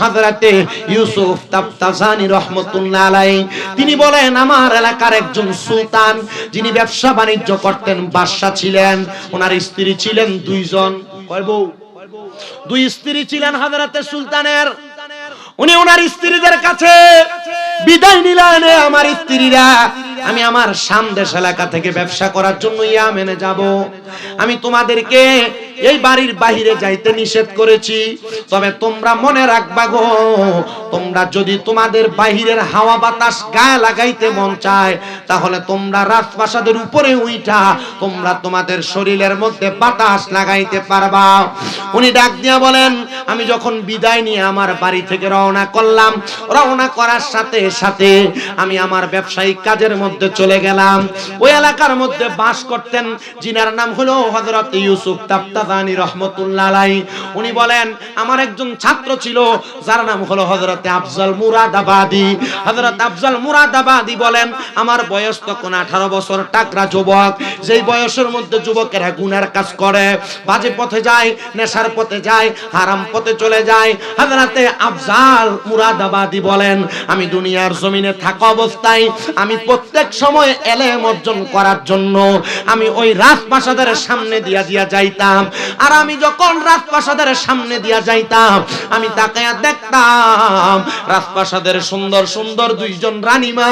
হযরতে ইউসুফ তাফতাজানি রাহমাতুল্লাহ আলাইহি তিনি বলেন আমার এলাকার একজন সুলতান যিনি ব্যবসা বাণিজ্য করতেন বাদশা ছিলেন ওনার স্ত্রী ছিলেন দুইজন। কয় বউ? দুই স্ত্রী ছিলেন হযরতে সুলতানের। উনি ওনার স্ত্রীদের কাছে বিদায় নিলেন আমার স্ত্রীরা আমি আমার সামদেশ এলাকা থেকে ব্যবসা করার জন্য ইয়ামেনে যাব। আমি তোমাদেরকে এই বাড়ির বাহিরে যাইতে নিষেধ করেছি। তবে তোমরা মনে রাখবা গো, তোমরা যদি তোমাদের বাহিরের হাওয়া বাতাস গায়ে লাগাইতে মন চায়, তাহলে তোমরা রাজপ্রাসাদের উপরে উইঠা তোমরা তোমাদের শরীরের মধ্যে বাতাস লাগাইতে পারবা। উনি ডাক দিয়া বলেন, আমি যখন বিদায় নিয়ে আমার বাড়ি থেকে রওনা করলাম, রওনা করার সাথে সাথে আমি আমার ব্যবসায়িক কাজের মধ্যে চলে গেলাম। ওই এলাকার মধ্যে বাস করতেন, যিনার নাম হলো হযরত ইউসুফ তাফতাদানি রহমতুল্লাহ আলাইহি উনি বলেন, আমার একজন ছাত্র ছিল, যার নাম হলো হযরত আফজল মুরাদাবাদি। হযরত আফজল মুরাদাবাদি বলেন, আমার বয়স তখন 18 বছর, টাকরা যুবক। যেই বয়সের মধ্যে যুবকেরা গুনার কাজ করে, বাজে পথে যায়, নেশার পথে যায়, হারাম পথে চলে যায়। হযরতে আফজাল মুরাদাবাদি বলেন, আমি দুনিয়ার জমিনে থাকা অবস্থায়, আমি প্রত্যেক সময় এলেম অর্জন করার জন্য, আমি ওই রাজপ্রাসাদের সামনে দিয়া দিয়া যাইতাম আর আমি যখন রাজপ্রাসাদের সামনে দিয়া যাইতাম, আমি তাকায়া দেখতাম, রাজপ্রাসাদের সুন্দর সুন্দর দুইজন রানীমা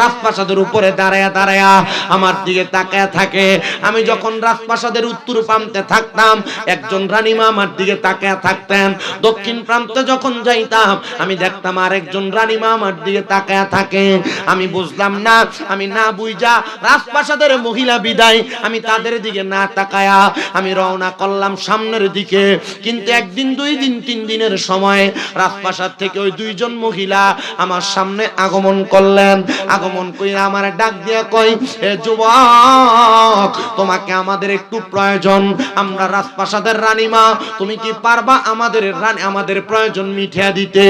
রাজপ্রাসাদের উপরে দাঁড়ায়া দাঁড়ায়া আমার দিকে তাকায়া থাকে। আমি যখন রাজপ্রাসাদের উত্তর প্রান্তে থাকতাম, একজন রানীমা আমার দিকে তাকায়া থাকতেন। দক্ষিণ প্রান্তে যখন যাইতাম, আমি দেখতাম আরেকজন রানীমা আমার দিকে তাকায়া থাকে। আমি বুঝলাম না, আমি না বুঝা রাজপ্রাসাদের মহিলা বিদায়, আমি তাদের দিকে না তাকায়া আমি রওনা করলাম সামনের দিকে। কিন্তু একদিন, দুই দিন, তিন দিনের সময় রাজপ্রাসাদ থেকে ওই দুইজন মহিলা আমার সামনে আগমন করলেন। আগমন করে আমার ডাক দিয়া কই এ যুবক, তোমাকে আমাদের একটু প্রয়োজন। আমরা রাজপ্রাসাদের রানীমা, তুমি কি পারবা আমাদের রানী, আমাদের প্রয়োজন মিঠিয়া দিতে?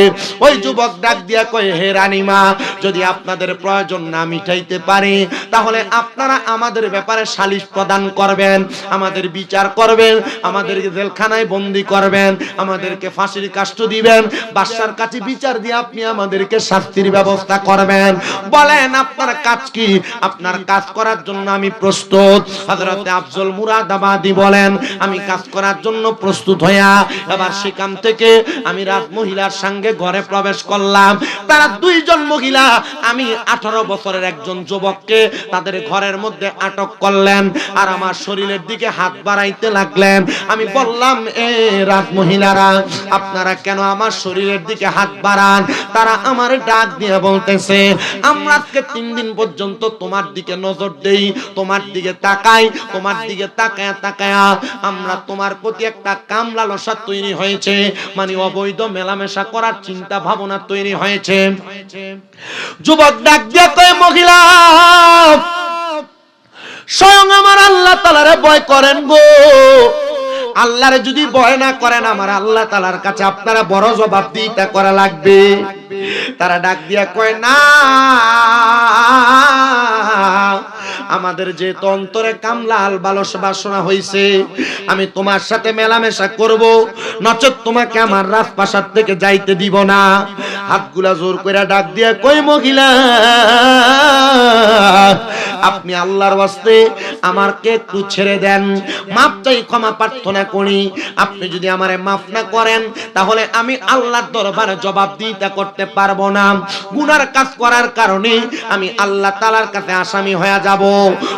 ওই যুবক ডাক দিয়া কয়, হে রানীমা, যদি আপনাদের প্রয়োজন না মিটাইতে পারে, তাহলে আপনারা আমাদের ব্যাপারে সালিশ প্রদান করবেন, আমাদের বিচার করবেন আমাদেরকে জেলখানায় বন্দি করবেন, আমাদেরকে ফাঁসির কাষ্ট দিবেন, বাদশার কাছে বিচার দিয়ে আপনি আমাদেরকে শাস্তির ব্যবস্থা করবেন। বলেন, আপনার কাজ কি? আপনার কাজ করার জন্য আমি প্রস্তুত। হযরতে আফজল মুরাদাবাদি বলেন, আমি কাজ করার জন্য প্রস্তুত হইয়া এবার সেখান থেকে আমি রাত মহিলার সঙ্গে ঘরে প্রবেশ করলাম। তারা দুইজন মহিলা, আমি আঠারো বছরের একজন যুবককে তাদের ঘরের মধ্যে আটক করলেন আর আমার শরীরের দিকে হাত বাড়াইতে লাগলেন। আমি বললাম, এ রাত মহিলারা, আপনারা কেন আমার শরীরের দিকে হাত বাড়ান? তারা আমার ডাক দিয়ে বলতেছে, আমরা আজকে তিন দিন পর্যন্ত তোমার দিকে নজর দেই, তোমার দিকে তাকাই, তোমার দিকে তাকায়া তাকায়া আমরা তোমার প্রতি একটা কাম লালসা তৈরি হয়েছে মানে অবৈধ মেলামেশা করার চিন্তা ভাবনা তৈরি হয়েছে। যুবক ডাক দিয়ে কয়, মহিলা স্বয়ং আমার আল্লাহ তালারে ভয় করেন গো। আল্লাহরে যদি ভয় না করেন, আমার আল্লাহ তালার কাছে আপনারা বড় জবাব দিতে করা লাগবে। তারা ডাক দিয়া কয়, না, আমাদের যে অন্তরে কামলাল বালস বাসনা হইছে, আমি তোমার সাথে মেলামেশা করব, নচেত তোমাকে আমার রাজপ্রাসাদ থেকে যাইতে দিব না। হাতগুলা জোর করে ডাক দিয়া কই মহিলা আপনি আল্লাহর ওয়াস্তে আমাকে একটু ছেড়ে দেন। মাপ চাই, ক্ষমা প্রার্থনা করি। আপনি যদি আমারে মাফ না করেন, তাহলে আমি আল্লাহর দরবারে জবাব দিতে করতে পারব না। গুনার কাজ করার কারণে আমি আল্লাহ তালার কাছে আসামি হয়ে যাব।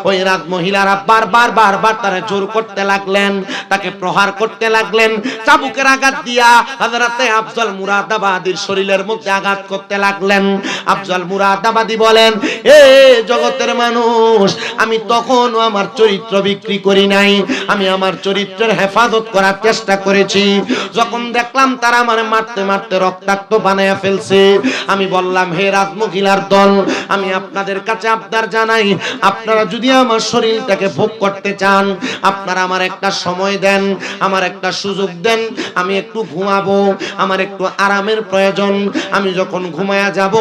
ওই রাত মহিলারা বারবার বারবার তারা জোর করতে লাগলেন, তাকে প্রহার করতে লাগলেন, চাবুকের আঘাত দিয়া হযরতে আফজল মুরাদাবাদীর শরীরের মধ্যে আঘাত করতে লাগলেন। আফজল মুরাদাবাদী বলেন, এ জগতের মানুষ, আমি তখনও আমার চরিত্র বিক্রি করি নাই। আমি আমার চরিত্রের হেফাজত করার চেষ্টা করেছি। যখন দেখলাম তারা আমার মারতে মারতে রক্তাক্ত বানায়া ফেলছে, আমি বললাম, হে রাজমহিলার দল, আমি আপনাদের কাছে আবদার জানাই। আপনারা যদি আমার শরীরটাকে ভোগ করতে চান, আপনারা আমার একটা সময় দেন, আমার একটা সুযোগ দেন, আমি একটু ঘুমাবো, আমার একটু আরামের প্রয়োজন। আমি যখন ঘুমায়া যাব,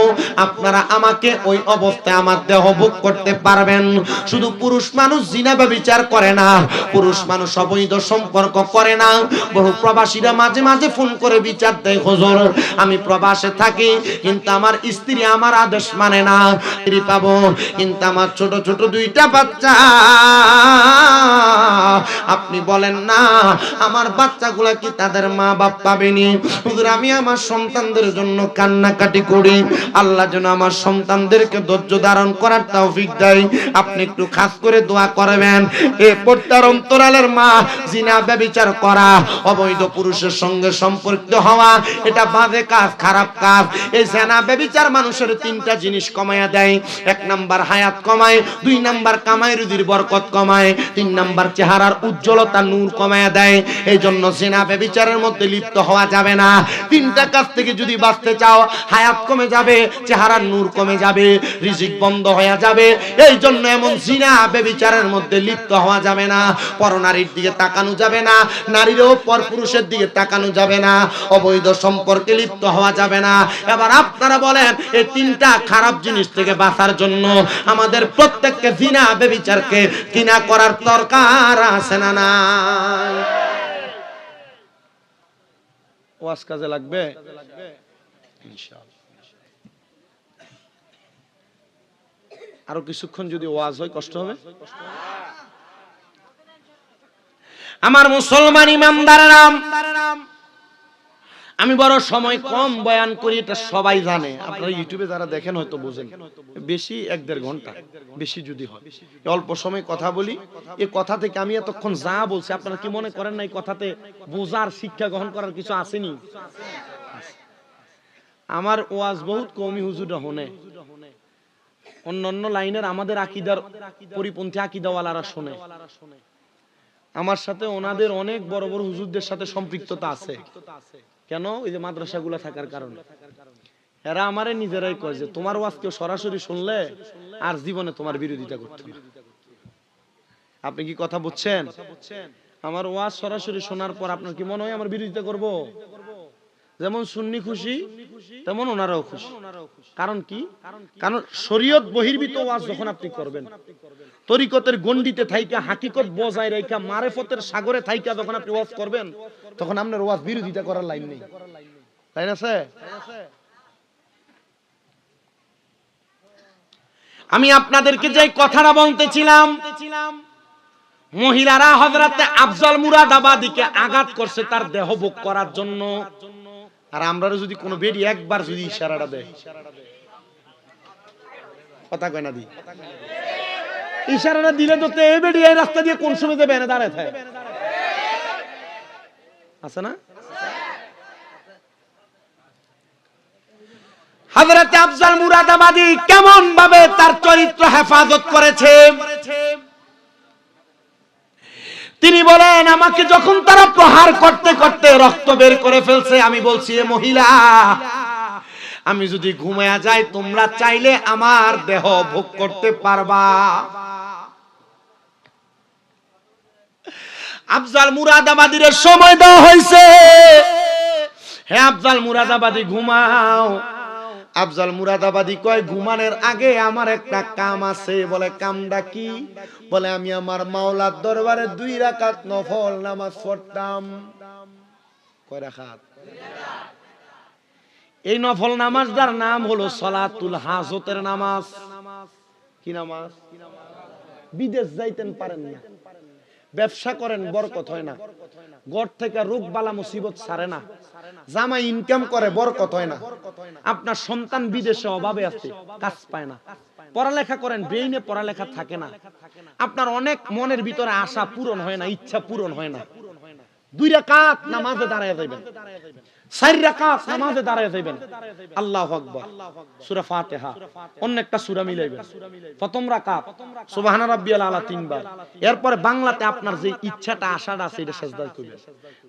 আপনারা আমাকে ওই অবস্থায় আমার দেহ ভোগ করতে পারবেন। শুধু পুরুষ মানুষ মানুষ জিনা বিচার করে না। পুরুষ মানুষ অবৈধ সম্পর্ক করে না। বহু প্রবাসীরা মাঝে মাঝে ফোন করে বিচার দেয়, হুজুর, আমি প্রবাসে থাকি, কিন্তু আমার স্ত্রী আমার আদেশ মানে না। স্ত্রী পাবো, কিন্তু আমার ছোট ছোট দুইটা বাচ্চা। আপনি বলেন না, আমার বাচ্চাগুলা কি তাদের মা বাপ পাবেনি? হুজুর, আমি আমার সন্তানদের জন্য কান্নাকাটি করি। আল্লাহ যেন আমার সন্তানদেরকে ধৈর্য ধারণ করার তৌফিক দেয়। আপনি একটু খাস করে দোয়া করবেন। এ পর্দার অন্তরালের মা জিনা করা, অবৈধ পুরুষের সঙ্গে সম্পর্কিত হওয়া, এটা বাজে কাজ, খারাপ কাজ। এই জেনা মানুষের তিনটা জিনিস দেয়। এক নাম্বার হায়াত কমায়, দুই নাম্বার কামাই রুদির বরকত কমায়, তিন নাম্বার চেহারার উজ্জ্বলতা নূর কমায়া দেয়। এই জন্য জেনা ব্যবিচারের মধ্যে লিপ্ত হওয়া যাবে না। তিনটা কাজ থেকে যদি বাঁচতে চাও, হায়াত কমে যাবে, চেহারার নূর কমে যাবে, রিজিক বন্ধ হয়ে যাবে। এই জন্য এমন জিনা ব্যবিচারের মধ্যে লিপ্ত হওয়া যাবে না, পরনারীর দিকে তাকানো যাবে না, নারীরও পর পুরুষের দিকে তাকানো যাবে না, অবৈধ সম্পর্কে লিপ্ত হওয়া যাবে না। এবার আপনারা বলেন, এই তিনটা খারাপ জিনিস থেকে বাঁচার জন্য আমাদের প্রত্যেককে জিনা ব্যবিচারকে কিনা করার দরকার আছে না না ওয়াজ কাজে লাগবে? ইনশাআল্লাহ। আরও কিছুক্ষণ যদি ওয়াজ হয়, কষ্ট হবে? আমার মুসলমান ইমামদার নাম আমি বড় সময় কম বয়ান করি, এটা সবাই জানে। আপনারা ইউটিউবে যারা দেখেন, হয়তো বোঝেন। বেশি এক দেড় ঘণ্টা, বেশি যদি হয়। অল্প সময় কথা বলি, এ কথা থেকে আমি এতক্ষণ যা বলছি, আপনারা কি মনে করেন না, এই কথাতে বোঝার শিক্ষা গ্রহণ করার কিছু আসেনি? আমার ওয়াজ বহুত কমই হুজুরা হনে অন্য অন্য লাইনের আমাদের আকিদার পরিপন্থী আকিদাওয়ালারা শোনে। আমার সাথে ওনাদের অনেক বড় বড় হুজুরদের সাথে সম্পৃক্ততা আছে। কেন? ওই যে মাদ্রাসাগুলো থাকার কারণে। এরা আমারে নিজেরাই কয় যে, তোমার ওয়াজ কেউ সরাসরি শুনলে আর জীবনে তোমার বিরোধিতা করতো না। আপনি কি কথা বুঝছেন? আমার ওয়াজ সরাসরি শোনার পর আপনার কি মনে হয় আমার বিরোধিতা করব? যেমন সুন্নি খুশি তেমন ওনারাও খুশি। কারণ কি? কারণ শরীয়ত বহির্ভূত ওয়াজ যখন আপনি করবেন তরিকতের গন্ডিতে থাইকা হাকিকত বজায় রেখা মারেফতের সাগরে থাইকা যখন আপনি ওয়াজ করবেন তখন আপনার ওয়াজ বিরোধিতা করার লাইন নেই। তাই না স্যার? আমি আপনাদেরকে যে কথাটা বলতেছিলাম মহিলারা হজরতে আফজল মুরাদাবাদীকে আঘাত করছে তার দেহ ভোগ করার জন্য। আর আমরা যদি কোনো বেরি একবার যদি ইশারাটা দেয়। কথা কয় না দি। ইশারাটা দিলে তো এই বেরি এই রাস্তা দিয়ে কোন সময় দেবে এনে দাঁড়ায় থাকে। আছে না? হযরত আফজাল মুরাদাবাদী কেমন ভাবে তার চরিত্র হেফাজত করেছে? বলেন, আমাকে যখন তারা প্রহার করতে করতে রক্ত বের করে ফেলছে, আমি বলছি, এ মহিলা, আমি যদি ঘুমায়া যাই, তোমরা চাইলে আমার দেহ ভোগ করতে পারবা। আফজাল মুরাদাবাদীর সময় দেওয়া হয়েছে। হে আফজাল মুরাদাবাদী ঘুমাও। আফজাল মুরাদাবাদী কয়, ঘুমানোর আগে আমার একটা কাম আছে। বলে, কামটা কি? বলে, আমি আমার মাওলার দরবারে দুই রাকাত নফল নামাজ পড়তাম। কয় রাকাত? এই নফল নামাজটার নাম হলো সলাতুল হাজতের নামাজ। কি নামাজ? বিদেশ যাইতেন পারেন না। ব্যবসা করেন, বরকত হয় না। গড় থেকে রোগ বালা মুসিবত সারে না। জামাই ইনকাম করে, বরকত হয় না। আপনার সন্তান বিদেশে অভাবে আছে, কাজ পায় না। পড়ালেখা করেন বেইনে পড়ালেখা থাকে না। আপনার অনেক মনের ভিতরে আশা পূরণ হয় না, ইচ্ছা পূরণ হয় না। দুই রাকাত নামাজে দাঁড়ায় যাবেন। এরপরে বাংলাতে আপনার যে ইচ্ছাটা, আশাটা আছে সেজদা করবেন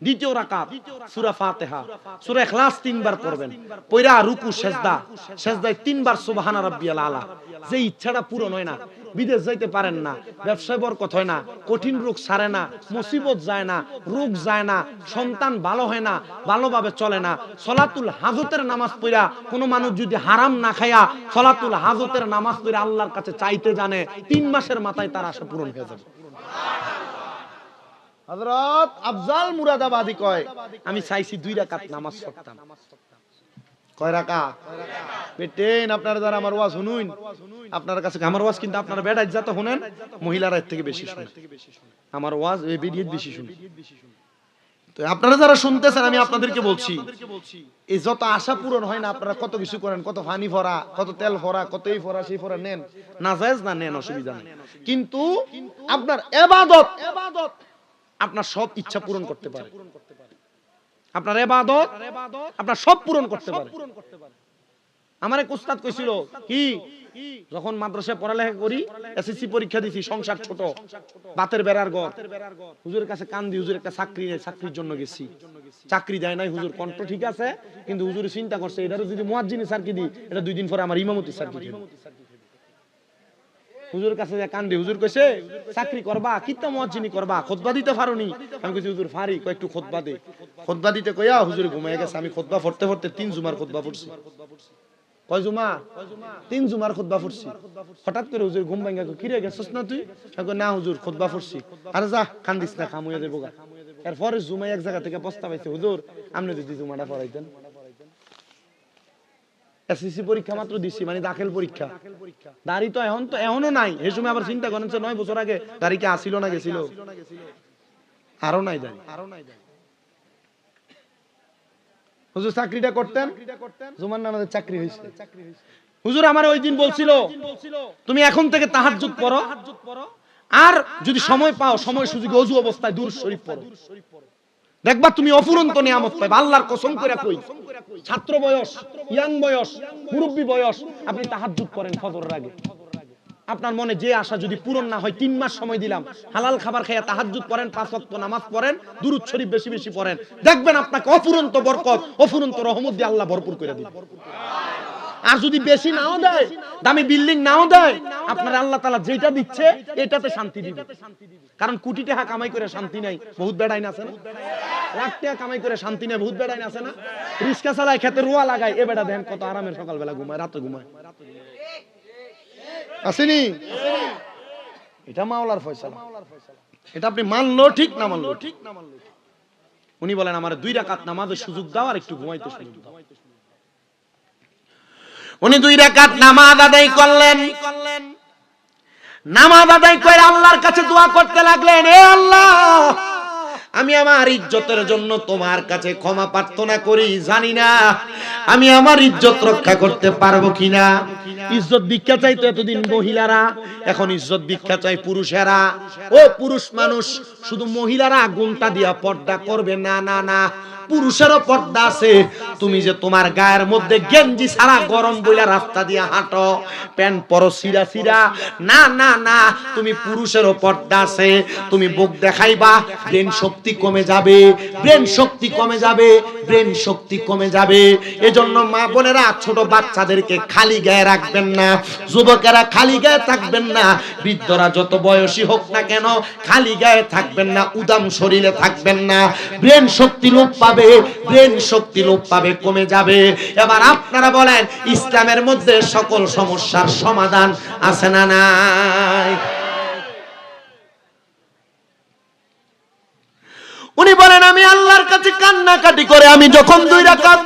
দ্বিতীয় রাকাত, সূরা ফাতিহা। সূরা ইখলাস তিনবার পড়বেন। পয়রা রুকু, সেজদা। সেজদায় তিনবার সুবহান রাব্বিয়াল আলা। যে ইচ্ছাটা পূরণ হয় না বিদেশ যাইতে পারেন না, ব্যবসায় বরকত হয় না, কঠিন রোগ সারে না, মুসিবত যায় না, রোগ যায় না, সন্তান ভালো হয় না, ভালোভাবে চলে না। সলাতুল হাজতের নামাজ পড়া কোনো মানুষ যদি হারাম না খায়া সলাতুল হাজতের নামাজ পড়ে আল্লাহর কাছে চাইতে জানে, তিন মাসের মাথায় তার আশা পূরণ হয়ে যাবে। হযরত আফজাল মুরাদাবাদী কয়, আমি চাইছি দুই রাকাত নামাজ পড়তাম। আমার ওয়াজ শুনুন, আপনার কাছে আমার ওয়াজ? কিন্তু আপনারা বেড়াই যত শুনেন, মহিলারা এর থেকে বেশি শুনেন আমার ওয়াজ বেশি শুনেন তো আপনারা যারা শুনতেছেন, আমি আপনাদেরকে বলছি, এই যত আশা পূরণ হয় না, আপনারা কত কিছু করেন, কত ফানি ফরা কত তেল ফরা কত এই ফরা সেই ফরা নেন। না জায়েজ না নেন, অসুবিধা নেই। কিন্তু আপনার এবাদত, আপনার সব ইচ্ছা পূরণ করতে পারে। আপনার এবাদত আপনার সব পূরণ করতে পারে। আমার এক উস্তাদ কইছিল কি? যখন মাদ্রাসায় পড়ালেখা করি এসএসসি পরীক্ষা দিছি সংসার ছোট বাতের বেড়ার ঘর। হুজুরের কাছে কান কান্দি হুজুর একটা চাকরি নেই চাকরির জন্য গেছি। চাকরি দেয় নাই হুজুর কণ্ঠ ঠিক আছে কিন্তু হুজুর চিন্তা করছে এটারও যদি মুয়াজ্জিনি সার্কি দিই এটা দুই দিন পরে আমার ইমামতি সার্কি দিই হুজুর কাছে যে কান্দি হুজুর কইছে চাকরি করবা কিত্তা মুয়াজ্জিনি করবা? খুতবা দিতে পারোনি? আমি কইছি হুজুর ফারি কয় একটু খুতবা দে। খুতবা দিতে কইয়া হুজুর ঘুমায় গেছে। আমি খুতবা পড়তে পড়তে তিন জুমার খুতবা পড়ছি। কয় জুমা? তিন জুমার খুতবা পড়ছি। হঠাৎ করে হুজুর ঘুম ভাঙ্গা কই, কিরে গেছস না তুই? আমি না হুজুর খুতবা পড়ছি। আরে যা কান্দিস না খামুয়া দেবো গা। এরপরে জুমাই এক জায়গা থেকে প্রস্তাব আইছে হুজুর আপনি যদি জুমাটা পড়াইতেন। এসএসসি পরীক্ষা মাত্র দিছি মানে দাখিল পরীক্ষা। দাড়ি তো এখন তো এখনও নাই। এই সময় আবার চিন্তা করেন নয় বছর আগে দাড়ি কি আসিল না গেছিল? আরও নাই দাড়ি। আরও নাই দাড়ি হুজুর, চাকরিটা করতেন? জুমান নামাজের চাকরি হয়েছে। হুজুর, আমার ওই দিন বলছিল, তুমি এখন থেকে তাহাজ্জুদ পড়ো। আর যদি সময় পাও, সময় সুযোগে অজু অবস্থায় দূর শরীফ পড়ো। দেখবা তুমি অফুরন্ত নিয়ামত পাইবা। আল্লাহর কসম করে কই, ছাত্র বয়স, ইয়াং বয়স, মুরব্বী বয়স, আপনি তাহাজ্জুদ করেন ফজরের আগে। আপনার মনে যে আশা যদি পূরণ না হয়, তিন মাস সময় দিলাম, হালাল খাবার খেয়ে তাহাজ্জুদ পড়েন পাঁচ ওয়াক্ত নামাজ পড়েন, দুরুদ শরীফ বেশি বেশি পড়েন। দেখবেন আপনাকে অফুরন্ত বরকত, অফুরন্ত রহমত দিয়ে আল্লাহ ভরপুর করে দিবেন আর যদি বেশি নাও দেয়, দামি বিল্ডিং নাও দেয়, আপনার আল্লাহ তালা যেটা দিচ্ছে, এটাতে শান্তি দিবে। কারণ কোটি টাকা কামাই করে শান্তি নাই, বহুত বেড়াইন আছে না? লাখ টাকা কামাই করে শান্তি নেই, বহুত বেড়াইন আছে না? রিক্সা চালায় খেতে রোয়া লাগায়, এ বেড়া দেন, কত আরামের সকালবেলা ঘুমায়, রাতে ঘুমায়। আসেনি? এটা মাওলার ফয়সালা। এটা আপনি মানলো, ঠিক না মানলো? ঠিক না মানলো উনি বলেন, আমার দুই রাকাত নামাজের সুযোগ দাও আর একটু ঘুমাইতে সুযোগ দাও। উনি দুই রাকাত নামাজ আদায় করলেন। নামাজ আদায় করে আল্লাহর কাছে দোয়া করতে লাগলেন, এ আল্লাহ, আমি আমার ইজ্জতের জন্য তোমার কাছে ক্ষমা প্রার্থনা করি, জানি না আমি আমার ইজ্জত রক্ষা করতে পারব কিনা। ইজ্জত ভিক্ষা চাইতো এতদিন মহিলারা, এখন ইজ্জত ভিক্ষা চাই পুরুষেরা। ও পুরুষ মানুষ, শুধু মহিলারা গুণটা দিয়া পর্দা করবে, না না না। পুরুষেরও পর্দা আছে। তুমি যে তোমার গায়ের মধ্যে গেঞ্জি সারা গরম বইলা রাস্তা দিয়ে হাঁটো, প্যান্ট পরো, সিরা সিরা। না না না, তুমি পুরুষেরও পর্দা আছে। তুমি বুক দেখাইবা, ব্রেন শক্তি কমে যাবে, ব্রেন শক্তি কমে যাবে, ব্রেন শক্তি কমে যাবে। এজন্য মা বোনেরা, ছোট বাচ্চাদেরকে খালি গায়ে রাখবেন না, যুবকেরা খালি গায়ে থাকবেন না, বৃদ্ধরা যত বয়সী হোক না কেন, খালি গায়ে থাকবেন না, উদাম শরীরে থাকবেন না, ব্রেন শক্তি লোপ পাবে ব্রেন শক্তি লোপ পাবে, কমে যাবে। এবার আপনারা বলেন, ইসলামের মধ্যে সকল সমস্যার সমাধান আছে না নাই? উনি বলেন, আমি আল্লাহর কাছে কান্নাকাটি করে আমি যখন দুই রাকাত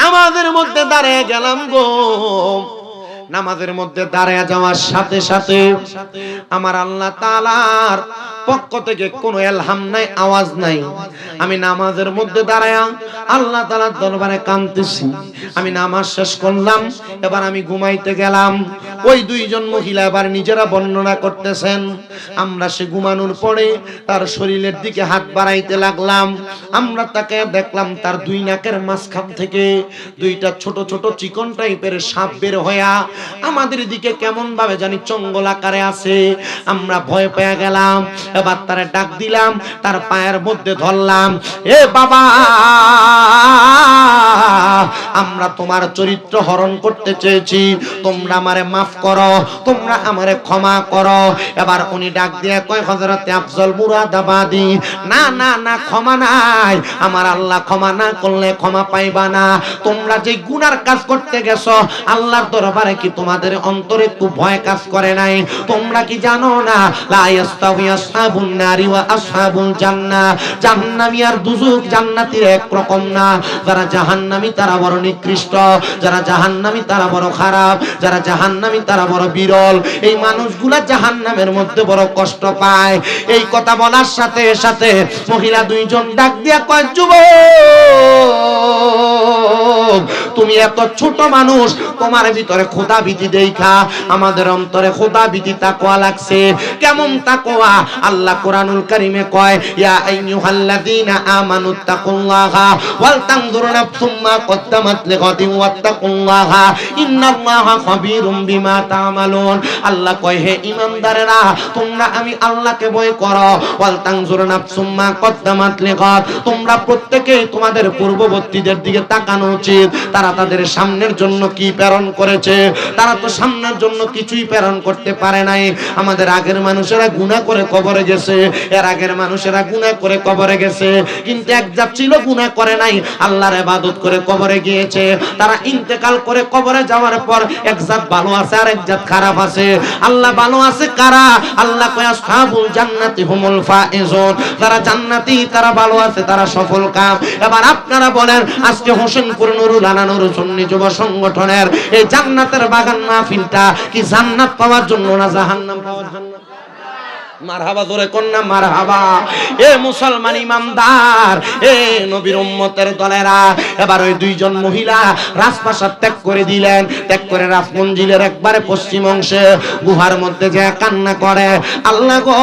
নামাজের মধ্যে দাঁড়িয়ে গেলাম গো নামাজের মধ্যে দাঁড়িয়ে যাওয়ার সাথে সাথে আমার আল্লাহ তালার পক্ষ থেকে কোনো এলহাম নাই, আওয়াজ নাই। আমি নামাজের মধ্যে দাঁড়ায়া আল্লাহ তালার দরবারে কাঁদতেছি। আমি নামাজ শেষ করলাম, এবার আমি ঘুমাইতে গেলাম। ওই দুইজন মহিলা এবার নিজেরা বর্ণনা করতেছেন, আমরা সে ঘুমানোর পরে তার শরীরের দিকে হাত বাড়াইতে লাগলাম। আমরা তাকে দেখলাম তার দুই নাকের মাঝখান থেকে দুইটা ছোট ছোট চিকন টাইপের সাপ বের হইয়া আমাদের দিকে কেমন ভাবে জানি চঙ্গল আকারে আছে। আমরা ভয় পেয়ে গেলাম, এবার তারে ডাক দিলাম, তার পায়ের মধ্যে ধরলাম, এ বাবা! আমরা তোমার চরিত্র হরণ করতে চেয়েছি। তোমরা আমারে মাফ করো, তোমরা আমারে ক্ষমা করো। এবার উনি ডাক দিয়ে কয়, হযরতে আফজল মুরাদাবাদী, না না না, ক্ষমা নাই। আমার আল্লাহ ক্ষমা না করলে ক্ষমা পাইবা না। তোমরা যে গুনার কাজ করতে গেছো, আল্লাহর দরবারে কি তোমাদের অন্তরে একটু ভয় কাজ করে নাই? তোমরা কি জানো না? লা ইয়াস্তাউই আসহাবুন নারি ওয়া আসহাবুল জান্নাহ। জাহান্নামী আর দুজুক জান্নাতীর এক রকম না। যারা জাহান্নামী, তারা বড় নিকৃষ্ট। যারা জাহান্নামী তারা বড় খারাপ, যারা জাহান্নামী তারা বড় বিরল। এই মানুষগুলা জাহান্নামের মধ্যে বড় কষ্ট পায়। এই কথা বলার সাথে সাথে মহিলা দুইজন ডাক দিয়া কয়, যুবক, তুমি এত ছোট মানুষ, তোমার ভিতরে খোদা বিধি দেখা, আমাদের অন্তরে খোদা ভীতি তাকওয়া লাগছে। কেমন তাকওয়া? আল্লাহ কোরআনুল কারীমে কয়, ইয়া আইয়ুহাল্লাযীনা আমানু তাকুল্লাহা, ওয়াল তানজুর নাফসুম মা কদ্দামাত পূর্ববর্তীদের দিকে তাকানো উচিত। তারা তাদের সামনের জন্য কি প্রেরণ করেছে? তারা তো সামনের জন্য কিছুই প্রেরণ করতে পারে নাই। আমাদের আগের মানুষেরা গুণা করে কবরে গেছে। এর আগের মানুষেরা গুণা করে কবরে গেছে। কিন্তু এক ছিল গুণা করে নাই। আল্লাহর ইবাদত করে কবরে গিয়েছে। তারা ইন্তেকাল করে কবরে যাওয়ার পর এক জাত ভালো আছে আর এক জাত খারাপ আছে। আল্লাহ ভালো আছে কারা? আল্লাহ কয়, আসহাবুল জান্নাতি হুমুল ফাইজুন। যারা জান্নাতি, তারা ভালো আছে, তারা সফল কাম। এবার আপনারা বলেন, আজকে হোসেনপুর নুরুল আনানুর সুন্নি যুব সংগঠনের এই জান্নাতের বাগান মাহফিলটা কি জান্নাত পাওয়ার জন্য না জাহান্নাম পাওয়ার জন্য? মারহাবা, জোরে কন্যা, মারহাবা। এ মুসলমান ইমামদার, এ নবীর উম্মতের দলেরা, এবার ওই দুইজন মহিলা রাজপ্রাসাদ ত্যাগ করে দিলেন। ত্যাগ করে রাজমঞ্জিলের একবারে পশ্চিম অংশে, গুহার মধ্যে যে কান্না করে। আল্লাহ গো,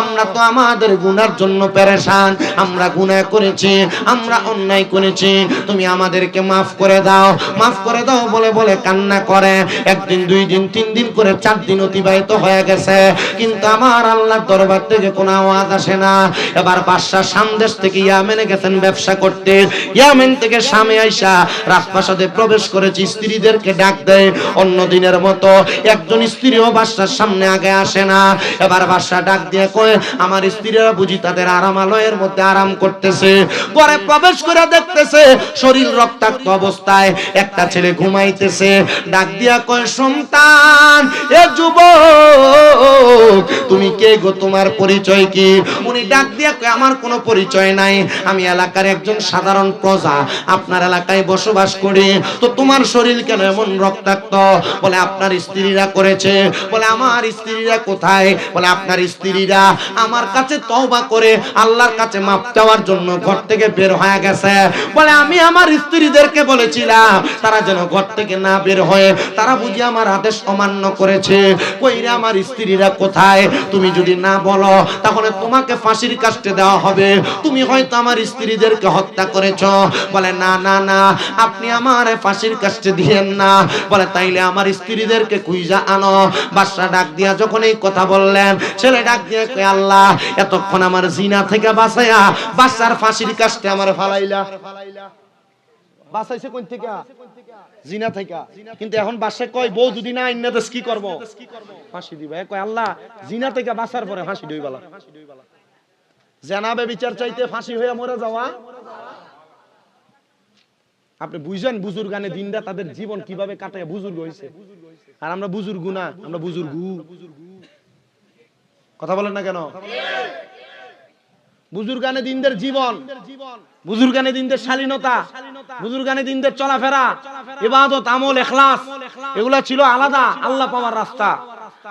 আমরা তো আমাদের গুনার জন্য পেরেশান, আমরা গুনাহ করেছি, আমরা অন্যায় করেছি, তুমি আমাদেরকে মাফ করে দাও, মাফ করে দাও বলে বলে কান্না করে। একদিন, দুই দিন, তিন দিন করে চার দিন অতিবাহিত হয়ে গেছে, কিন্তু আমার আল্লাহর দরবার থেকে কোনো আওয়াজ আসে না। এবার বাদশাহ সামদেশ থেকে ইয়ামেনে গেছেন ব্যবসা করতে। ইয়ামেন থেকে সামে আইসা রাজপ্রাসাদে প্রবেশ করেছে, স্ত্রীদেরকে ডাক দেয়। অন্য দিনের মতো একজন স্ত্রীও বাদশার সামনে আগে আসে না। এবার বাদশাহ ডাক দিয়ে কয়, আমার স্ত্রীরা বুঝি তাদের আরামালয়ের মধ্যে আরাম করতেছে। পরে প্রবেশ করে দেখতেছে শরীর রক্তাক্ত অবস্থায়, একটা ছেলে ঘুমাইতেছে। ডাক দিয়া কয়, সন্তান, এ যুবক, তুমি কে গো তোমার পরিচয় কি? উনি ডাক দিয়া আমার কোনো পরিচয় নাই। আমি এলাকার একজন সাধারণ প্রজা। আপনার এলাকায় বসবাস করি। তো তোমার শরীর কেন এমন রক্তাক্ত? বলে, আপনার স্ত্রীরা করেছে। বলে, আমার স্ত্রীরা কোথায়? বলে, আপনার স্ত্রীরা আমার কাছে তওবা করে, আল্লাহর কাছে মাপ চাওয়ার জন্য ঘর থেকে বের হয়ে গেছে। বলে, আমি আমার স্ত্রীদেরকে বলেছিলাম, তারা যেন ঘর থেকে না বের হয়ে। তারা বুঝি আমার আদেশ অমান্য করেছে। কইরা আমার স্ত্রীরা কোথায়? তুমি যদি না বলো, তাহলে তোমাকে ফাঁসির কাস্টে দেওয়া হবে। তুমি হয়তো আমার স্ত্রীদেরকে হত্যা করেছ। বলে, না না না, আপনি আমার ফাঁসির কাস্টে দিয়েন না। বলে, তাইলে আমার স্ত্রীদেরকে কুইজা আনো। বাদশা ডাক দিয়া যখন এই কথা বললেন, ছেলে ডাক দিয়ে কয়, আল্লাহ, এতক্ষণ আমার জিনা থেকে বাঁচাইয়া বাচ্চার ফাঁসির কাস্টে আমার ফালাইলা ফালাইলা। কোন কিন্তু এখন কয় যদি কয় ফাঁসি চাইতে ফাঁসি হয়ে যাওয়া। আপনি বুঝেন বুজুর গানে দিনটা তাদের জীবন কীভাবে কাটায় বুজুর্গ হয়েছে আর আমরা বুজুর্গ না, আমরা বুজুর্গু। কথা বলেন না কেন? বুজুর্গানে দিনদের জীবন বুজুর্গানে দিনদের শালীনতা বুজুর্গানে দিনদের চলাফেরা ইবাদত আমল এখলাস এগুলা ছিল আলাদা আল্লাহ পাওয়ার রাস্তা।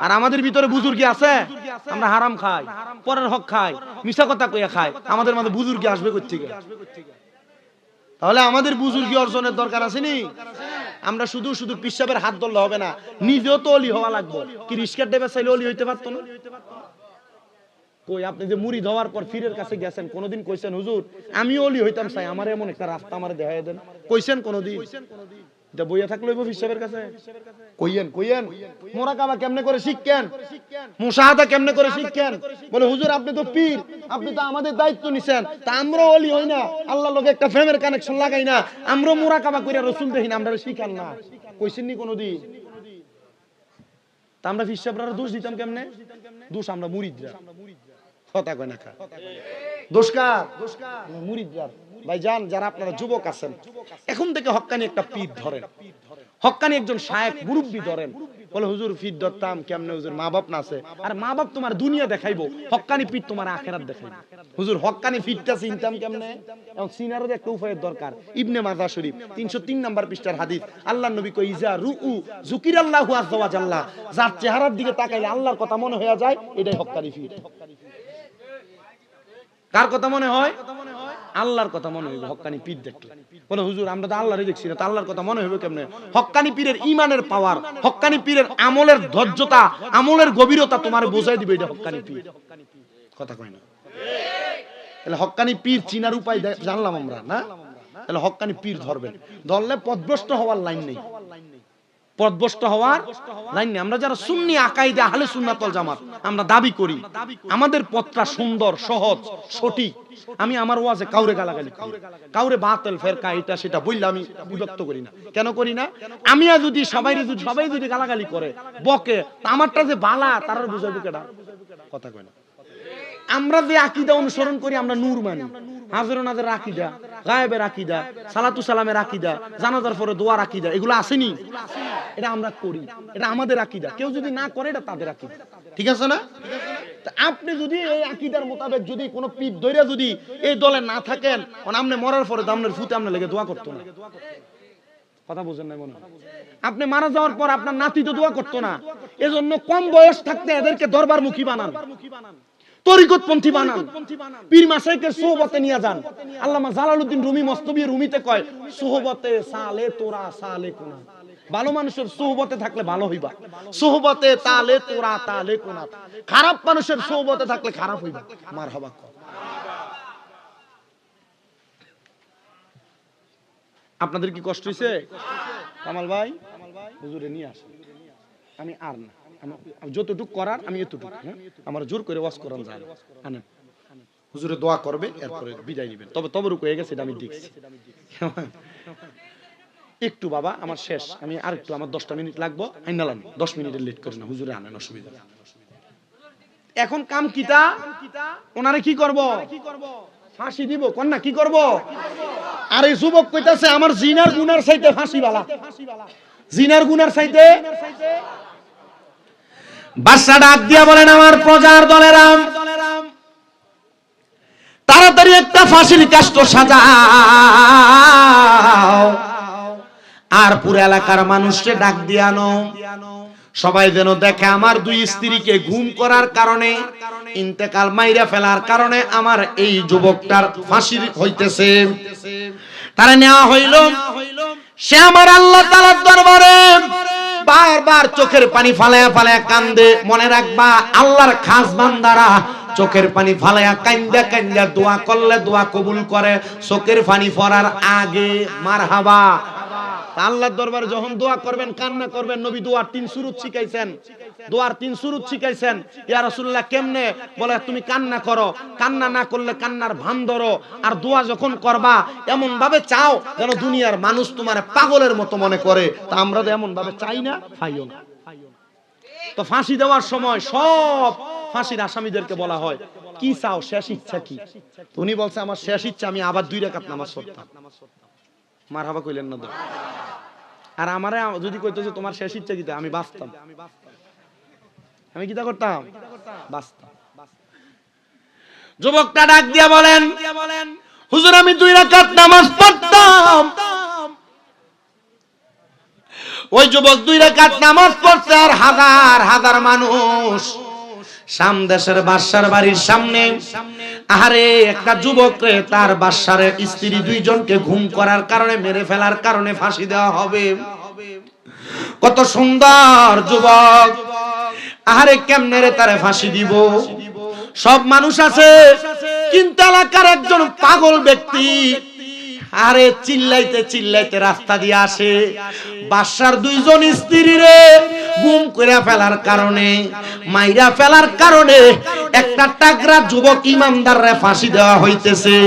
আর আমাদের ভিতরে বুজুর্গি আছে আমরা হারাম খাই পরের হক খাই মিশা কথা কইয়া খাই। আমাদের মধ্যে বুজুর্গি আসবে কোথেকে তাহলে আমাদের বুজুর্গি অর্জনের দরকার আছে নি? আমরা শুধু শুধু পিসাবের হাত ধরলে হবে না নিজেও তো অলি হওয়া লাগবে। কি রিস্কার ডেবে চাইলে অলি হইতে পারতো না। কই আপনি যে মুড়ি ধোয়ার পর ফিরের কাছে গেছেন, কোনোদিন কইছেন, হুজুর, আমি অলি হইতাম চাই আমার এমন একটা রাস্তা আমার দেখাই দেন। কইছেন কোনোদিন? এটা বইয়া থাকল এই হিসাবের কাছে। কইয়েন কইয়েন। মোরাকাবা কেমনে করে শিখকেন? মুসাহাদা কেমনে করে শিখকেন? বলে, হুজুর, আপনি তো পীর, আপনি তো আমাদের দায়িত্ব নিছেন। তা আমরা ওলি হই না। আল্লাহ লোকে একটা ফ্রেমের কানেকশন লাগাই না। আমরা মোরাকাবা কইরা রসুল দেখি না, আমরা শিখান না। কইছেন নি কোনোদিন? তা আমরা ফিসাবরা দোষ দিতাম কেমনে? দোষ আমরা মুরিদরা। কথা কয় না খা দোষ কার আমরা মুরিদরা। ভাই যান যারা আপনারা যুবক আছেন এখন থেকে হক্কানি একটা পীর ধরেন। হক্কানি একজন শায়েক মুরব্বী ধরেন। বলে হুজুর ফির ধরতাম কেমনে হুজুর? মা বাপ না আছে। আর মা বাপ তোমার দুনিয়া দেখাইবো হক্কানি পীর তোমার আখেরাত দেখাইবো। হুজুর হক্কানি ফিরটা চিনতাম কেমনে? এবং সিনারের একটা উপায়ের দরকার। ইবনে মাজা শরীফ নাম্বার পৃষ্ঠার হাদিস আল্লাহ নবী কই ইজা রুউ যার চেহারার দিকে তাকাইলে আল্লাহর কথা মনে হয়ে যায় এটাই হক্কানি ফির কার কথা মনে হয়? আল্লাহর কথা মনে হইবে হক্কানি পীর দেখলে। বলে, হুজুর, আমরা তো আল্লাহরই দেখছি না, তো আল্লাহর কথা মনে হইবে কেমনে? হক্কানি পীরের ইমানের পাওয়ার হক্কানি পীরের আমলের ধৈর্যতা, আমলের গভীরতা তোমার বোঝাই দিবে এটা হক্কানি পীর। কথা কয় না? তাহলে হক্কানি পীর চিনার উপায় জানলাম আমরা, না? তাহলে হক্কানি পীর ধরবেন। ধরলে পদভ্রষ্ট হওয়ার লাইন নেই। পদভ্রষ্ট হওয়ার লাইন নেই। আমরা যারা সুন্নি আকাইদে, আহলে সুন্নাতল জামাত, আমরা দাবি করি, আমাদের পথটা সুন্দর, সহজ, সঠিক। আমি আমার ওয়াজে কাউরে গালাগালি কাউরে বাতিল, ফেরকা, এটা সেটা বললে আমি বিরক্ত করি না। কেন করি না? আমি যদি, সবাই যদি সবাই যদি গালাগালি করে, বকে আমারটা যে বালা, তারা বুঝাবো কেডা? কথা কয় না। আমরা যে আকিদা অনুসরণ করি, আমরা নূর মানি। হাজর নাজের আকিদা, গায়েবের আকিদা, সালাতু সালামের আকিদা, জানাজার পরে দোয়ার আকিদা, এগুলো আসেনি। এটা আমরা করি। এটা আমাদের আকিদা। কেউ যদি না করে, এটা তাদের আকিদা। ঠিক আছে না? আপনি যদি এই আকিদার মোতাবেক যদি কোনো পিঠ ধরে যদি এই দলে না থাকেন আপনি মরার পরে আপনার ফুতে আপনার লেগে দোয়া করতো না। কথা বুঝেন না মনে আপনি মারা যাওয়ার পর আপনার নাতি তো দোয়া করতো না। এজন্য কম বয়স থাকতে এদেরকে দরবার মুখী বানান। তরিকতপন্থী বানান। পীর মাসাইকে সোহবতে নিয়ে যান। আল্লামা জালালউদ্দিন রুমি মস্তবি রুমিতে কয় সোহবতে সালে তোরা সালে কোনা। ভালো মানুষের সোহবতে থাকলে ভালো হইবা। সোহবতে তালে তোরা তালে কোনা। খারাপ মানুষের সোহবতে থাকলে খারাপ হইবা। মার হবা আপনাদের কি কষ্ট হয়েছে কামাল ভাই হুজুরে নিয়ে আসেন। আমি আর না। যতটুক করার আমি এতটুকু হ্যাঁ? আমার জোর করে ওয়াজ করান যায় না। আনেন। হুজুরে দোয়া করবে এরপরে বিদায় নেবেন। তবে তবরুক হয়ে গেছে এটা আমি দেখছি। একটু বাবা আমার শেষ। আমি আর একটু আমার দশটা মিনিট লাগবো। আইনালাম দশ মিনিটের লেট করি না হুজুরে আনেন অসুবিধা এখন কাম কিতা? ওনারে কি করব? ফাঁসি দিব কন্যা কি করব? আর এই যুবক কইতাছে আমার জিনার গুনার সাইতে ফাঁসি বালা জিনার গুনার চাইতে বাদশা ডাক দিয়া বলেন, আমার প্রজার দলেরাম তাড়াতাড়ি একটা ফাঁসির কাষ্ট সাজাও। আর পুরো এলাকার মানুষকে ডাক দিয়ানো সবাই যেন দেখে, আমার দুই স্ত্রীকে ঘুম করার কারণে, ইন্তেকাল মাইরা ফেলার কারণে আমার এই যুবকটার ফাঁসির হইতেছে। তারা নেওয়া হইল, সে আমার আল্লাহ তালার দরবারে। বারবার চোখের পানি ফালায়া ফালায়া কান্দে। মনে রাখবা, আল্লাহর খাস বান্দারা চোখের পানি ফালায়া কান্দা কান্দা দোয়া করলে দোয়া কবুল করে। চোখের পানি ফরার আগে মার হাবা আল্লাহর দরবারে যখন দোয়া করবেন, কান্না করবেন, নবী দোয়া তিন সুরুত শিখাইছেন। দোয়ার তিন সুরুত শিখাইছেন। ইয়া রাসূলুল্লাহ, কেমনে? বলে, তুমি কান্না করো। কান্না না করলে কান্নার ভান ধরো। আর দোয়া যখন করবা এমন ভাবে চাও যেন দুনিয়ার মানুষ তোমার পাগলের মতো মনে করে। তা আমরা তো এমন ভাবে চাই না পাইও না। তো ফাঁসি দেওয়ার সময় সব ফাঁসির আসামিদেরকে বলা হয়। কি চাও? শেষ ইচ্ছা কি? উনি বলছে, আমার শেষ ইচ্ছা, আমি আবার দুই রাকাত নামাজ পড়তাম। মার হাবা কইলেন না আর আমারে যদি কইতো যে, তোমার শেষ ইচ্ছা কিতা আমি বাঁচতাম। আমি কিতা করতাম। যুবকটা ডাক দিয়া বলেন, হুজুর, আমি দুই রাকাত নামাজ পড়তাম। ওই যুবক দুই রাকাত নামাজ পড়ছে আর হাজার হাজার মানুষ সাম দেশের বাদশার বাড়ির সামনে। আহারে, একটা যুবক তার বাদশার স্ত্রী দুইজনকে ঘুম করার কারণে, মেরে ফেলার কারণে ফাঁসি দেওয়া হবে। কত সুন্দর যুবক। আহারে কেমনে রে তারে ফাঁসি দিব? সব মানুষ আছে, কিন্তু এলাকার একজন পাগল ব্যক্তি আরে চিল্লাইতে চিল্লাইতে রাস্তা দিয়ে আসে। বাসার দুইজন স্ত্রী রে গুম করে ফেলার কারণে, মাইরা ফেলার কারণে একটা টাকরা যুবক ইমানদার রে ফাঁসি দেওয়া হইতেছে।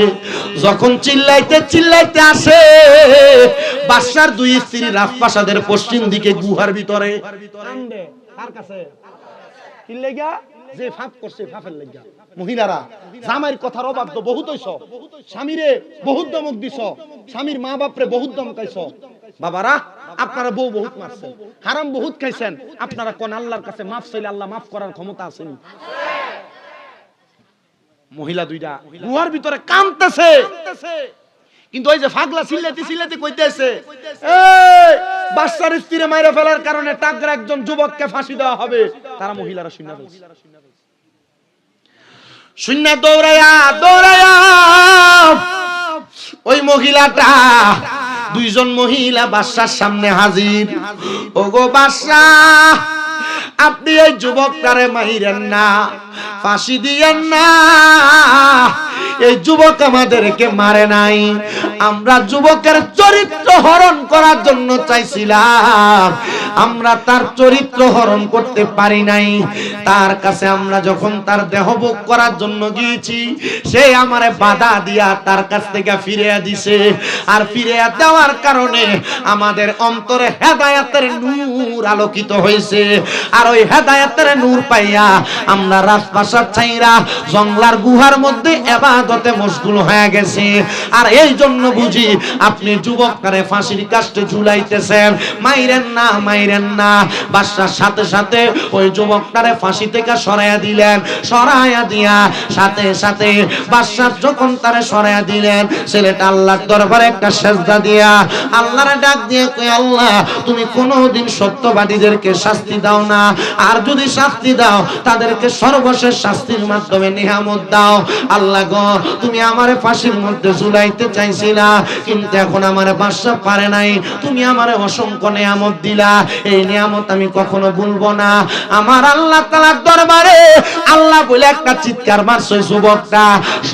যখন চিল্লাইতে চিল্লাইতে আসে, বাসার দুই স্ত্রী রাজপ্রাসাদের পশ্চিম দিকে গুহার ভিতরে। কার কাছে? বহুত বাবারা, আপনারা বউ বহুত মারছেন। হারাম বহুত খাইছেন। আপনারা কোন আল্লাহর কাছে মাফ চাইলে আল্লাহ মাফ করার ক্ষমতা আছেন মহিলা দুইটা ভিতরে কাঁদতেছে। কিন্তু ওই যে ফাগলা সিল্লাতে সিল্লাতে কইতেছে, এই, বাচ্চার স্ত্রীরে মাইরা ফেলার কারণে টাকরা একজন যুবককে ফাঁসি দেওয়া হবে। তারা মহিলারা শুনে ফেলছে শূন্য দৌড়ায়া দৌড়ায়া ওই মহিলাটা, দুইজন মহিলা বাসার সামনে হাজির। ওগো বাসা, আপনি এই যুবকটারে মাইরেন না, ফাঁসি দিয়েন না। এই যুবক আমাদেরকে মারে নাই। আমরা যুবকের চরিত্র হরণ করার জন্য চাইছিলাম। আমরা তার চরিত্র হরণ করতে পারি নাই। তার কাছে আমরা যখন তার দেহ ভোগ করার জন্য গিয়েছি, সে আমারে বাধা দিয়া তার কাছ থেকে ফিরে দিছে। আর ফিরে দেওয়ার কারণে আমাদের অন্তরে হেদায়াতের নূর আলোকিত হয়েছে। আর ওই হেদায়াতের নূর পাইয়া আমরা রাজপ্রাসাদ ছাইরা জংলার গুহার মধ্যে এবাদতে মশগুল হয়ে গেছে। আর এই জন্য বুঝি আপনি যুবককারে ফাঁসির কাষ্টে ঝুলাইতেছেন। মাইরেন না মাইরেন না। বাসার সাথে সাথে ওই যুবকটারে ফাঁসি থেকে সরাইয়া দিলেন। সরাইয়া দিয়া সাথে সাথে বাসার যখন তারে সরাইয়া দিলেন, ছেলেটা আল্লাহর দরবারে একটা সেজদা দিয়া আল্লাহরে ডাক দিয়ে কই আল্লাহ, তুমি কোনোদিন সত্যবাদীদেরকে শাস্তি দাও না। আর যদি শাস্তি দাও, তাদেরকে সর্বশেষ শাস্তির মাধ্যমে নিয়ামত দাও। আল্লাহ গো তুমি আমারে ফাঁসির মধ্যে ঝুলাইতে চাইছিলা, কিন্তু এখন আমারে বাসা পারে নাই। তুমি আমারে অসংখ্য নিয়ামত দিলা, এই নিয়ামত আমি কখনো ভুলবো না। আমার আল্লাহ তালার দরবারে আল্লাহ বলে একটা চিৎকার মারছে যুবকটা।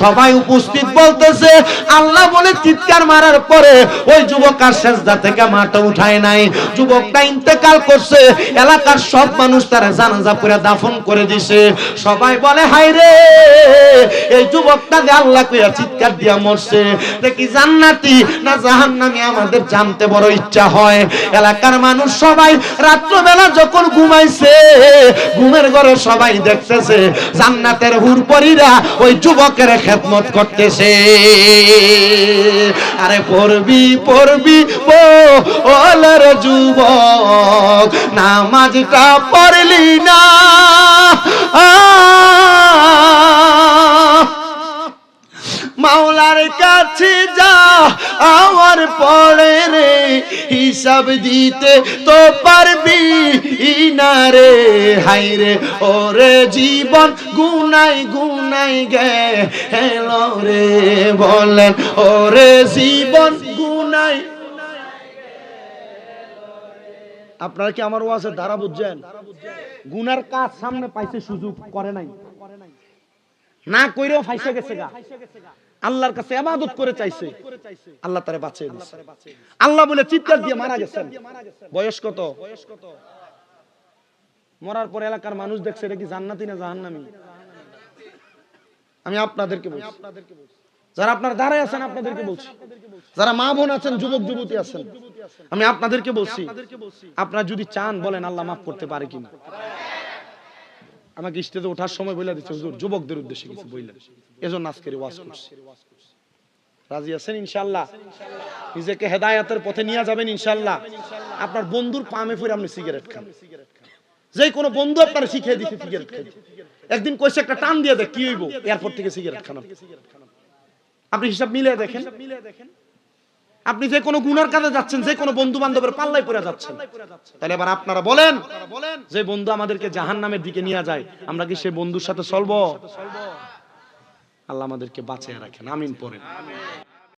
সবাই উপস্থিত বলতেছে, আল্লাহ বলে চিৎকার মারার পরে ওই যুবক আর সেজদা থেকে মাটা উঠায় নাই। যুবকটা ইন্তেকাল করছে, এলাকার সব মানুষ তারা জানাজা করে দাফন করে দিছে। সবাই বলে হাই রে এই যুবকটা আল্লাহ কইয়া চিৎকার দিয়া মরছে। দেখি জান্নাতি না জাহান্নামী আমাদের জানতে বড় ইচ্ছা হয়। এলাকার মানুষ সবাই রাত্রবেলা যখন ঘুমাইছে, ঘুমের ঘরে সবাই দেখতেছে, জান্নাতের হুরপরিরা ওই যুবকের খেদমত করতেছে। আরে পড়বি পড়বি, ও ওলার যুবক, নামাজটা পড়লি না। মাওলার কাছে যা আমার পড়ে রে, হিসাব দিতে তো পারবি না রে। হাই রে, ওরে জীবন গুনাই গুনাই গে, হেলো রে বলেন, ওরে জীবন গুনাই। আপনারা কি আমার ওয়াজের ধারা বুঝছেন? গুনার কাজ সামনে পাইছে সুযোগ, করে নাই। না কইরেও ফাইসে গেছে গা। আল্লাহর কাছে ইবাদত করে চাইছে। আল্লাহ তারে বাঁচিয়ে দিয়েছে আল্লাহ বলে চিৎকার দিয়ে মারা গেছেন। বয়স কত? মরার পর এলাকার মানুষ দেখছে এটা কি জান্নাতি না জাহান্নামী? আমি আপনাদেরকে বলছি। যারা আপনার দাঁড়ায় আছেন আপনাদেরকে বলছি। যারা মা বোন আছেন যুবক যুবতী আছেন আমি আপনাদেরকে বলছি। আপনারা যদি চান বলেন আল্লাহ মাফ করতে পারে কিনা। আমাকে স্টেজে ওঠার সময় বলে দিচ্ছে হুজুর, যুবকদের উদ্দেশ্যে কিছু বললেন এজন্য আজকের ওয়াজ করছি। রাজি আছেন? ইনশাল্লাহ নিজেকে হেদায়াতের পথে নিয়ে যাবেন ইনশাল্লাহ আপনার বন্ধুর পামে ফিরে আপনি সিগারেট খান। যে কোনো বন্ধু আপনার শিখিয়ে দিচ্ছে সিগারেট খাই একদিন কইছে একটা টান দিয়ে দেখ, কি হইব? এয়ারপোর্ট থেকে সিগারেট খান আপনি। হিসাব মিলে দেখেন। আপনি যে কোনো গুনার কাজে যাচ্ছেন, যে কোনো বন্ধু বান্ধবের পাল্লাই পড়ে যাচ্ছেন। তাহলে এবার আপনারা বলেন যে বন্ধু আমাদেরকে জাহান নামের দিকে নিয়ে যায়, আমরা কি সেই বন্ধুর সাথে চলবো? আল্লাহ আমাদেরকে বাঁচিয়ে রাখেন, আমিন পড়েন।